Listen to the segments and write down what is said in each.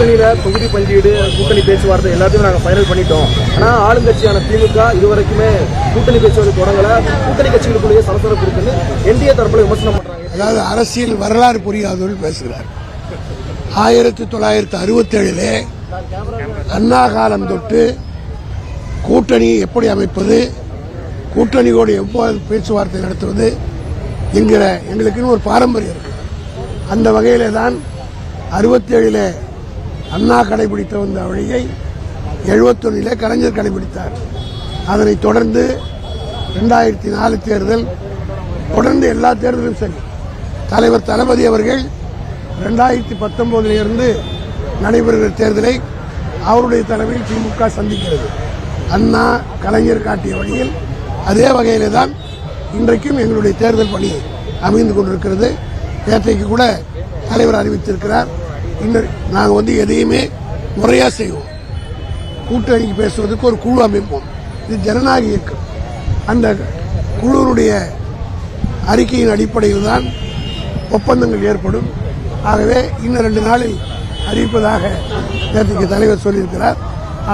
கூட்டணியில் தொகுதி பங்கீடு கூட்டணி பேச்சுவார்த்தை எல்லாத்தையும் நாங்கள் ஃபைனல் பண்ணிட்டோம். ஆனால் ஆளுங்கட்சியான திமுக இதுவரைக்குமே கூட்டணி பேச்சுவார்த்தை தொடங்கலை. கூட்டணி கட்சிகளுக்குள்ளேயே சலசலப்பு இருக்குன்னு என்டிஏ தரப்பில் விமர்சனம் பண்ணுறாங்க அதாவது அரசியல் வரலாறு புரியாதவர்கள் பேசுகிறார். ஆயிரத்தி தொள்ளாயிரத்தி அறுபத்தேழிலே அண்ணா காலம் தொட்டு கூட்டணி எப்படி அமைப்பது கூட்டணியோடு எவ்வாறு பேச்சுவார்த்தை நடத்துவது என்கிற எங்களுக்குன்னு ஒரு பாரம்பரியம் இருக்கு. அந்த வகையிலே தான் அறுபத்தேழில் அண்ணா கடைபிடித்த வந்த வழியை எழுபத்தொன்னிலே கலைஞர் கடைபிடித்தார். அதனைத் தொடர்ந்து ரெண்டாயிரத்தி நாலு தேர்தல் தொடர்ந்து எல்லா தேர்தலும் சரி. தலைவர் தளபதி அவர்கள் ரெண்டாயிரத்தி பத்தொன்பதுல நடைபெறுகிற தேர்தலை அவருடைய தலைமையில் திமுக சந்திக்கிறது. அண்ணா கலைஞர் காட்டிய வழியில் அதே வகையிலே தான் இன்றைக்கும் எங்களுடைய தேர்தல் பணி அமைந்து கொண்டிருக்கிறது. நேற்றைக்கு கூட தலைவர் அறிவித்திருக்கிறார். நாங்கள் வந்து எதையுமே முறையாக செய்வோம். கூட்டணிக்கு பேசுவதற்கு ஒரு குழு அமைப்போம். இது ஜனநாயக இயக்கம். அந்த குழுவினுடைய அறிக்கையின் அடிப்படையில் தான் ஒப்பந்தங்கள் ஏற்படும். ஆகவே இன்னும் ரெண்டு நாளில் அறிவிப்பதாக நேற்றுக்கு தலைவர் சொல்லியிருக்கிறார்.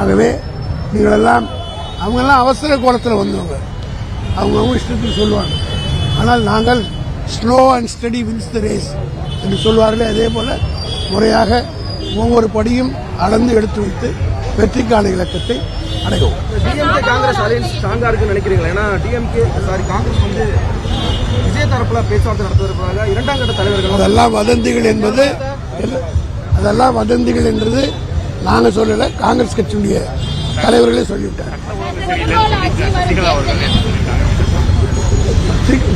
ஆகவே நீங்களெல்லாம் அவங்கெல்லாம் அவசர கோலத்தில் வந்தவங்க. அவங்க அவங்க இஷ்டத்துக்கு சொல்லுவாங்க. ஆனால் நாங்கள் slow and steady wins the race என்று சொல்வார்களே அதே போல முறையாக ஒவ்வொரு படியும் அளந்து எடுத்து வைத்து வெற்றிக்கான இலக்கத்தை அடைவோம். டிஎம்கே காங்கிரஸ் அலையன்ஸ் ஸ்ட்ராங்கா இருக்குன்னு நினைக்கிறீங்களா? ஏன்னா டிஎம்கே சாரி காங்கிரஸ் வந்து விஜய் தரப்புல பேச்சுவார்த்தை நடத்துவதற்காக இரண்டாம் கட்ட தலைவர்கள். அதெல்லாம் வதந்திகள் என்பது அதெல்லாம் வதந்திகள் என்றது நாங்க சொல்லல காங்கிரஸ் கட்சியுடைய தலைவர்களே சொல்லிவிட்டார்.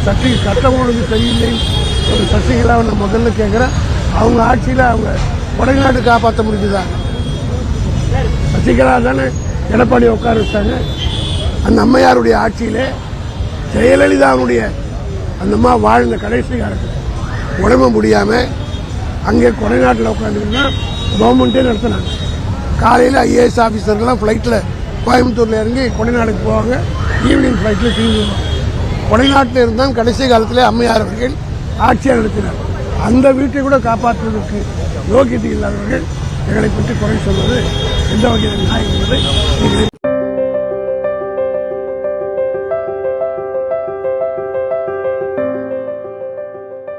சசி சட்டம் ஒழுங்கு சரியில்லை. ஒரு சசிகலாவை நான் முதல்ல கேட்கிறேன். அவங்க ஆட்சியில் அவங்க கொடைநாடு காப்பாற்ற முடிஞ்சுதா சசிகலா தானே எடப்பாடி உட்கார வச்சாங்க. அந்த அம்மையாருடைய ஆட்சியில் ஜெயலலிதாவுடைய அந்த அம்மா வாழ்ந்த கடைசி காலத்தில். உடம்பு முடியாமல் அங்கே கொடைநாட்டில் உட்காந்துருந்தா கவர்மெண்ட்டே நடத்தினாங்க. காலையில் ஐஏஎஸ் ஆஃபீஸர்லாம் ஃப்ளைட்டில் கோயம்புத்தூரில் இறங்கி கொடைநாடுக்கு போவாங்க. ஈவினிங் ஃப்ளைட்டில் திரும்பி வருவாங்க. கொடைநாட்டில் இருந்தால் கடைசி காலத்தில் அம்மையார் அவர்கள் ஆட்சியாக நடத்தினார். அந்த வீட்டை கூட காப்பாற்றுவதற்கு யோகியத்தை இல்லாதவர்கள் எங்களை பற்றி குறை சொல்வது எந்த வகையில் நியாயம் என்பதை